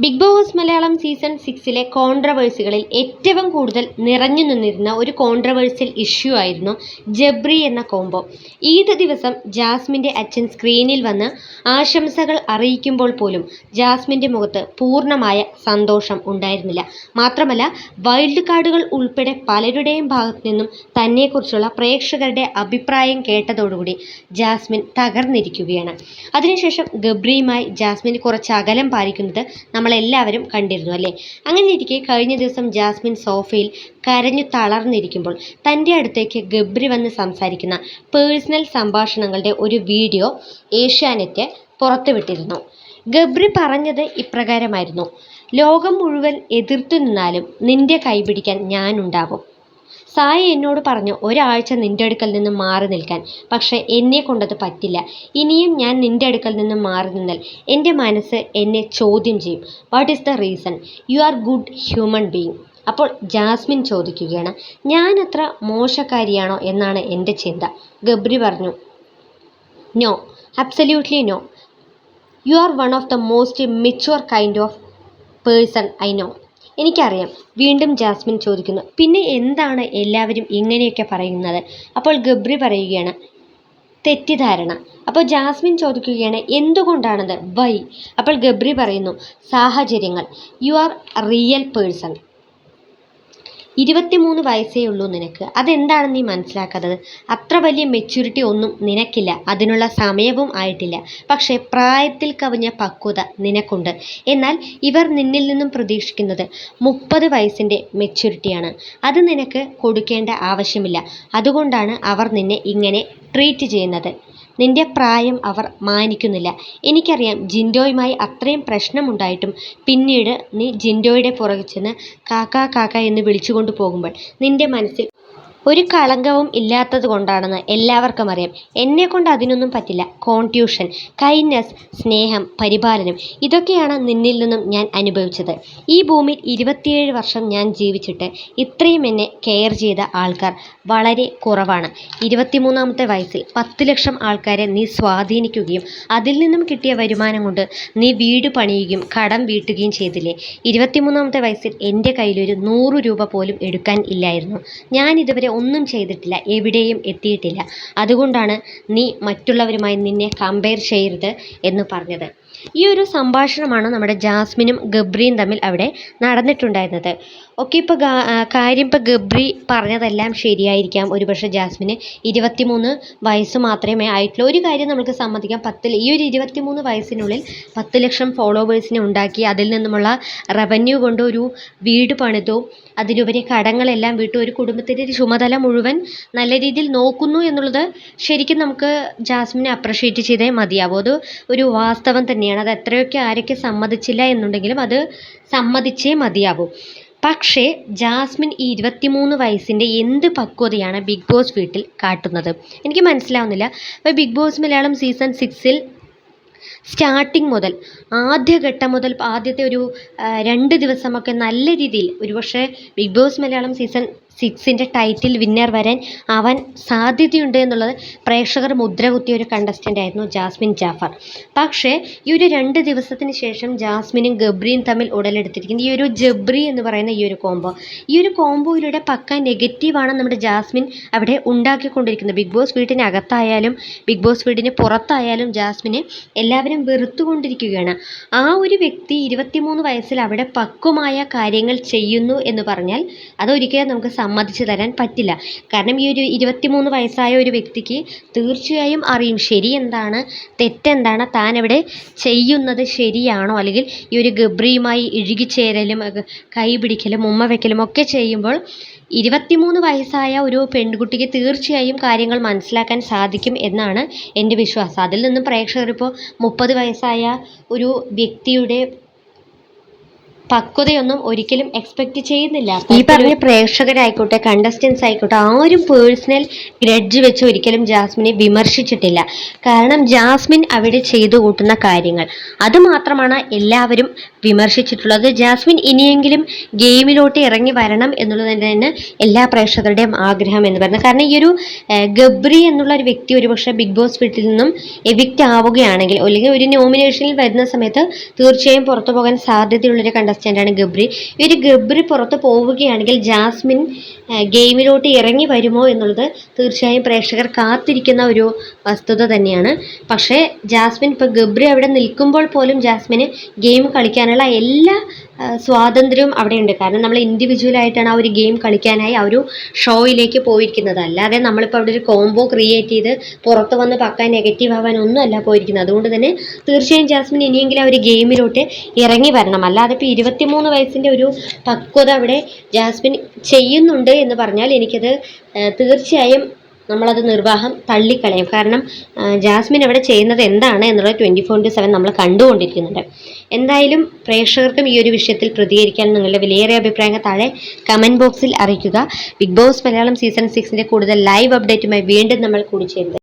Big Boss Malayalam season സിക്സിലെ കോൺട്രവേഴ്സികളിൽ ഏറ്റവും കൂടുതൽ നിറഞ്ഞു നിന്നിരുന്ന ഒരു കോൺട്രവേഴ്സ്യൽ ഇഷ്യൂ ആയിരുന്നു ജബ്രി എന്ന കോംബോ. ഈദ് ദിവസം ജാസ്മിന്റെ അച്ഛൻ സ്ക്രീനിൽ വന്ന് ആശംസകൾ അറിയിക്കുമ്പോൾ പോലും ജാസ്മിന്റെ മുഖത്ത് പൂർണമായ സന്തോഷം ഉണ്ടായിരുന്നില്ല. മാത്രമല്ല വൈൽഡ് കാർഡുകൾ ഉൾപ്പെടെ പലരുടെയും ഭാഗത്തു നിന്നും തന്നെക്കുറിച്ചുള്ള പ്രേക്ഷകരുടെ അഭിപ്രായം കേട്ടതോടുകൂടി ജാസ്മിൻ തകർന്നിരിക്കുകയാണ്. അതിനുശേഷം ഗബ്രിയുമായി ജാസ്മിൻ കുറച്ച് അകലം പാലിക്കുന്നത് നമ്മളെല്ലാവരും കണ്ടിരുന്നു അല്ലേ? അങ്ങനെ ഇരിക്കെ കഴിഞ്ഞ ദിവസം ജാസ്മിൻ സോഫയിൽ കരഞ്ഞു തളർന്നിരിക്കുമ്പോൾ തന്റെ അടുത്തേക്ക് ഗബ്രി വന്ന് സംസാരിക്കുന്ന പേഴ്സണൽ സംഭാഷണങ്ങളുടെ ഒരു വീഡിയോ ഏഷ്യാനെറ്റ് പുറത്തുവിട്ടിരുന്നു. ഗബ്രി പറഞ്ഞത് ഇപ്രകാരമായിരുന്നു. ലോകം മുഴുവൻ എതിർത്തു നിന്നാലും നിന്റെ കൈപിടിക്കാൻ ഞാനുണ്ടാകും സായി എന്നോട് പറഞ്ഞു ഒരാഴ്ച നിന്റെ അടുക്കൽ നിന്ന് മാറി നിൽക്കാൻ. പക്ഷേ എന്നെ കൊണ്ടത് പറ്റില്ല. ഇനിയും ഞാൻ നിന്റെ അടുക്കൽ നിന്ന് മാറി നിന്നാൽ എന്റെ മനസ്സ് എന്നെ ചോദ്യം ചെയ്യും. What is the reason you are good human being അപ്പോൾ ജാസ്മിൻ ചോദിക്കുകയാണ് ഞാൻ അത്ര മോശക്കാരിയാണോ എന്നാണ് എന്റെ ചിന്ത. ഗബ്രി പറഞ്ഞു no absolutely no you are one of the most mature kind of person I know എനിക്കറിയാം. വീണ്ടും ജാസ്മിൻ ചോദിക്കുന്നു പിന്നെ എന്താണ് എല്ലാവരും ഇങ്ങനെയൊക്കെ പറയുന്നത്? അപ്പോൾ ഗബ്രി പറയുകയാണ് തെറ്റിദ്ധാരണ. അപ്പോൾ ജാസ്മിൻ ചോദിക്കുകയാണ് എന്തുകൊണ്ടാണത്? വൈ. അപ്പോൾ ഗബ്രി പറയുന്നു സാഹചര്യങ്ങൾ. You are real person. ഇരുപത്തിമൂന്ന് വയസ്സേ ഉള്ളൂ നിനക്ക്. അതെന്താണ് നീ മനസ്സിലാക്കാത്തത്? അത്ര വലിയ മെച്യൂരിറ്റി ഒന്നും നിനക്കില്ല. അതിനുള്ള സമയവും ആയിട്ടില്ല. പക്ഷേ പ്രായത്തിൽ കവിഞ്ഞ പക്വത നിനക്കുണ്ട്. എന്നാൽ ഇവർ നിന്നിൽ നിന്നും പ്രതീക്ഷിക്കുന്നത് മുപ്പത് വയസ്സിന്റെ മെച്യൂരിറ്റിയാണ് അത് നിനക്ക് കൊടുക്കേണ്ട ആവശ്യമില്ല. അതുകൊണ്ടാണ് അവർ നിന്നെ ഇങ്ങനെ ട്രീറ്റ് ചെയ്യുന്നത്. നിന്റെ പ്രായം അവർ മാനിക്കുന്നില്ല. എനിക്കറിയാം ജിൻഡോയുമായി അത്രയും പ്രശ്നമുണ്ടായിട്ടും പിന്നീട് നീ ജിൻഡോയുടെ പുറകെ ചെന്ന് കാക്ക കാക്ക എന്ന് വിളിച്ചുകൊണ്ട് പോകുമ്പോൾ നിന്റെ മനസ്സിൽ ഒരു കളങ്കവും ഇല്ലാത്തത് കൊണ്ടാണെന്ന് എല്ലാവർക്കും അറിയാം. എന്നെ കൊണ്ട് അതിനൊന്നും പറ്റില്ല. കോൺട്യൂഷൻ കൈൻഡ്നസ് സ്നേഹം പരിപാലനം ഇതൊക്കെയാണ് നിന്നിൽ നിന്നും ഞാൻ അനുഭവിച്ചത്. ഈ ഭൂമിയിൽ ഇരുപത്തിയേഴ് വർഷം ഞാൻ ജീവിച്ചിട്ട് ഇത്രയും എന്നെ കെയർ ചെയ്ത ആൾക്കാർ വളരെ കുറവാണ്. ഇരുപത്തിമൂന്നാമത്തെ വയസ്സിൽ പത്ത് ലക്ഷം ആൾക്കാരെ നീ സ്വാധീനിക്കുകയും അതിൽ നിന്നും കിട്ടിയ വരുമാനം കൊണ്ട് നീ വീട് പണിയുകയും കടം വീട്ടുകയും ചെയ്തില്ലേ? ഇരുപത്തിമൂന്നാമത്തെ വയസ്സിൽ എന്റെ കയ്യിലൊരു നൂറ് രൂപ പോലും എടുക്കാൻ ഇല്ലായിരുന്നു. ഞാൻ ഇതുവരെ ഒന്നും ചെയ്തിട്ടില്ല എവിടെയും എത്തിയിട്ടില്ല. അതുകൊണ്ടാണ് നീ മറ്റുള്ളവരുമായി നിന്നെ കമ്പയർ ചെയ്യരുത് എന്ന് പറഞ്ഞത്. ഈ ഒരു സംഭാഷണമാണ് നമ്മുടെ ജാസ്മിനും ഗബ്രിയും തമ്മിൽ അവിടെ നടന്നിട്ടുണ്ടായിരുന്നത്. ഓക്കെ ഇപ്പോൾ കാര്യം ഇപ്പോൾ ഗബ്രി പറഞ്ഞതെല്ലാം ശരിയായിരിക്കാം. ഒരുപക്ഷെ ജാസ്മിന് ഇരുപത്തിമൂന്ന് വയസ്സ് മാത്രമേ ആയിട്ടുള്ളൂ. ഒരു കാര്യം നമുക്ക് സമ്മതിക്കാം. പത്തിൽ ഈ ഒരു ഇരുപത്തിമൂന്ന് വയസ്സിനുള്ളിൽ പത്ത് ലക്ഷം ഫോളോവേഴ്സിനെ ഉണ്ടാക്കി അതിൽ നിന്നുമുള്ള റവന്യൂ കൊണ്ട് ഒരു വീട് പണിതു. അതിലുപരി കടങ്ങളെല്ലാം വിട്ടു. ഒരു കുടുംബത്തിന്റെ ഒരു ചുമതല മുഴുവൻ നല്ല രീതിയിൽ നോക്കുന്നു എന്നുള്ളത് ശരിക്കും നമുക്ക് ജാസ്മിനെ അപ്രിഷ്യേറ്റ് ചെയ്തേ മതിയാവൂ. അത് ഒരു വാസ്തവം തന്നെയാണ് അത് എത്രയൊക്കെ ആരൊക്കെ സമ്മതിച്ചില്ല എന്നുണ്ടെങ്കിലും അത് സമ്മതിച്ചേ മതിയാവൂ. പക്ഷേ ജാസ്മിൻ ഈ ഇരുപത്തിമൂന്ന് വയസ്സിന്റെ എന്ത് പക്വതയാണ് ബിഗ് ബോസ് വീട്ടിൽ കാട്ടുന്നത്? എനിക്ക് മനസ്സിലാവുന്നില്ല. അപ്പോൾ ബിഗ് ബോസ് മലയാളം സീസൺ സിക്സിൽ സ്റ്റാർട്ടിങ് മുതൽ ആദ്യഘട്ടം മുതൽ ആദ്യത്തെ ഒരു രണ്ട് ദിവസമൊക്കെ നല്ല രീതിയിൽ ഒരുപക്ഷെ ബിഗ് ബോസ് മലയാളം സീസൺ സിക്സിന്റെ ടൈറ്റിൽ വിന്നർ വരാൻ അവൻ സാധ്യതയുണ്ട് എന്നുള്ളത് പ്രേക്ഷകർ മുദ്ര കുത്തിയ ഒരു കണ്ടസ്റ്റന്റ് ആയിരുന്നു ജാസ്മിൻ ജാഫർ. പക്ഷേ ഈ ഒരു രണ്ട് ദിവസത്തിന് ശേഷം ജാസ്മിനും ഗബ്രിയും തമ്മിൽ ഉടലെടുത്തിരിക്കുന്നത് ഈ ഒരു ജബ്രി എന്ന് പറയുന്ന ഈ ഒരു കോംബോ ഈ ഒരു കോംബോയിലൂടെ പക്ക നെഗറ്റീവാണ് നമ്മുടെ ജാസ്മിൻ അവിടെ ഉണ്ടാക്കിക്കൊണ്ടിരിക്കുന്നത്. ബിഗ് ബോസ് വീട്ടിനകത്തായാലും ബിഗ് ബോസ് വീടിന് പുറത്തായാലും ജാസ്മിനെ എല്ലാവരും വെറുത്തുകൊണ്ടിരിക്കുകയാണ്. ആ ഒരു വ്യക്തി ഇരുപത്തിമൂന്ന് വയസ്സിൽ അവിടെ പക്വമായ കാര്യങ്ങൾ ചെയ്യുന്നു എന്ന് പറഞ്ഞാൽ അതൊരിക്കലും നമുക്ക് സമ്മതിച്ചു തരാൻ പറ്റില്ല. കാരണം ഈ ഒരു ഇരുപത്തിമൂന്ന് വയസ്സായ ഒരു വ്യക്തിക്ക് തീർച്ചയായും അറിയും ശരി എന്താണ് തെറ്റെന്താണ് താൻ ഇവിടെ ചെയ്യുന്നത് ശരിയാണോ? അല്ലെങ്കിൽ ഈ ഒരു ഗബ്രിയുമായി ഇഴുകിച്ചേരലും കൈ പിടിക്കലും ഉമ്മ വയ്ക്കലും ഒക്കെ ചെയ്യുമ്പോൾ ഇരുപത്തിമൂന്ന് വയസ്സായ ഒരു പെൺകുട്ടിക്ക് തീർച്ചയായും കാര്യങ്ങൾ മനസ്സിലാക്കാൻ സാധിക്കും എന്നാണ് എന്റെ വിശ്വാസം. അതിൽ നിന്നും പ്രേക്ഷകർ ഇപ്പോൾ മുപ്പത് വയസ്സായ ഒരു വ്യക്തിയുടെ പക്വതയൊന്നും ഒരിക്കലും എക്സ്പെക്ട് ചെയ്യുന്നില്ല. ഈ പറഞ്ഞ പ്രേക്ഷകരായിക്കോട്ടെ കണ്ടസ്റ്റൻസ് ആയിക്കോട്ടെ ആരും പേഴ്സണൽ ഗ്രഡ്ജ് വെച്ച് ഒരിക്കലും ജാസ്മിനെ വിമർശിച്ചിട്ടില്ല. കാരണം ജാസ്മിൻ അവിടെ ചെയ്തു കൂട്ടുന്ന കാര്യങ്ങൾ. അത് മാത്രമാണ് എല്ലാവരും വിമർശിച്ചിട്ടുള്ളത്. ജാസ്മിൻ ഇനിയെങ്കിലും ഗെയിമിലോട്ട് ഇറങ്ങി വരണം എന്നുള്ളത് തന്നെ എല്ലാ പ്രേക്ഷകരുടെയും ആഗ്രഹം എന്ന് പറയുന്നത്. കാരണം ഈ ഒരു ഗബ്രി എന്നുള്ള ഒരു വ്യക്തി ഒരുപക്ഷെ ബിഗ് ബോസ് വീട്ടിൽ നിന്നും എവിക്റ്റ് ആവുകയാണെങ്കിൽ അല്ലെങ്കിൽ ഒരു നോമിനേഷനിൽ വരുന്ന സമയത്ത് തീർച്ചയായും പുറത്തു പോകാൻ സാധ്യതയുള്ളൊരു കണ്ടസ്റ്റന്റാണ് ഗബ്രി. ഇവർ ഗബ്രി പുറത്ത് പോവുകയാണെങ്കിൽ ജാസ്മിൻ ഗെയിമിലോട്ട് ഇറങ്ങി വരുമോ എന്നുള്ളത് തീർച്ചയായും പ്രേക്ഷകർ കാത്തിരിക്കുന്ന ഒരു വസ്തുത തന്നെയാണ്. പക്ഷേ ജാസ്മിൻ ഇപ്പോൾ ഗബ്രി അവിടെ നിൽക്കുമ്പോൾ പോലും ജാസ്മിന് ഗെയിം കളിക്കാനുള്ള എല്ലാ സ്വാതന്ത്ര്യവും അവിടെയുണ്ട്. കാരണം നമ്മൾ ഇൻഡിവിജ്വലായിട്ടാണ് ആ ഒരു ഗെയിം കളിക്കാനായി ആ ഒരു ഷോയിലേക്ക് പോയിരിക്കുന്നത്. അല്ലാതെ നമ്മളിപ്പോൾ അവിടെ ഒരു കോംബോ ക്രിയേറ്റ് ചെയ്ത് പുറത്ത് വന്ന് പക്ക നെഗറ്റീവ് ആവാൻ അല്ല പോയിരിക്കുന്നത്. അതുകൊണ്ട് തന്നെ തീർച്ചയായും ജാസ്മിൻ ഇനിയെങ്കിലും ആ ഒരു ഗെയിമിലോട്ട് ഇറങ്ങി വരണം. അല്ലാതെ ഇപ്പോൾ ഇരുപത്തിമൂന്ന് വയസ്സിന്റെ ഒരു പക്വത അവിടെ ജാസ്മിൻ ചെയ്യുന്നുണ്ട് എന്ന് പറഞ്ഞാൽ എനിക്കത് തീർച്ചയായും നമ്മളത് നിർവാഹം തള്ളിക്കളയും. കാരണം ജാസ്മിൻ അവിടെ ചെയ്യുന്നത് എന്താണ് എന്നുള്ളത് ട്വന്റി ഫോർ ഇന്റു സെവൻ നമ്മൾ കണ്ടുകൊണ്ടിരിക്കുന്നുണ്ട്. എന്തായാലും പ്രേക്ഷകർക്കും ഈ ഒരു വിഷയത്തിൽ പ്രതികരിക്കാൻ നിങ്ങളുടെ വിലയേറിയ അഭിപ്രായങ്ങൾ താഴെ കമന്റ് ബോക്സിൽ അറിയിക്കുക. ബിഗ് ബോസ് മലയാളം സീസൺ സിക്സിന്റെ കൂടുതൽ ലൈവ് അപ്ഡേറ്റുമായി വീണ്ടും നമ്മൾ കൂടിച്ചേരുന്നത്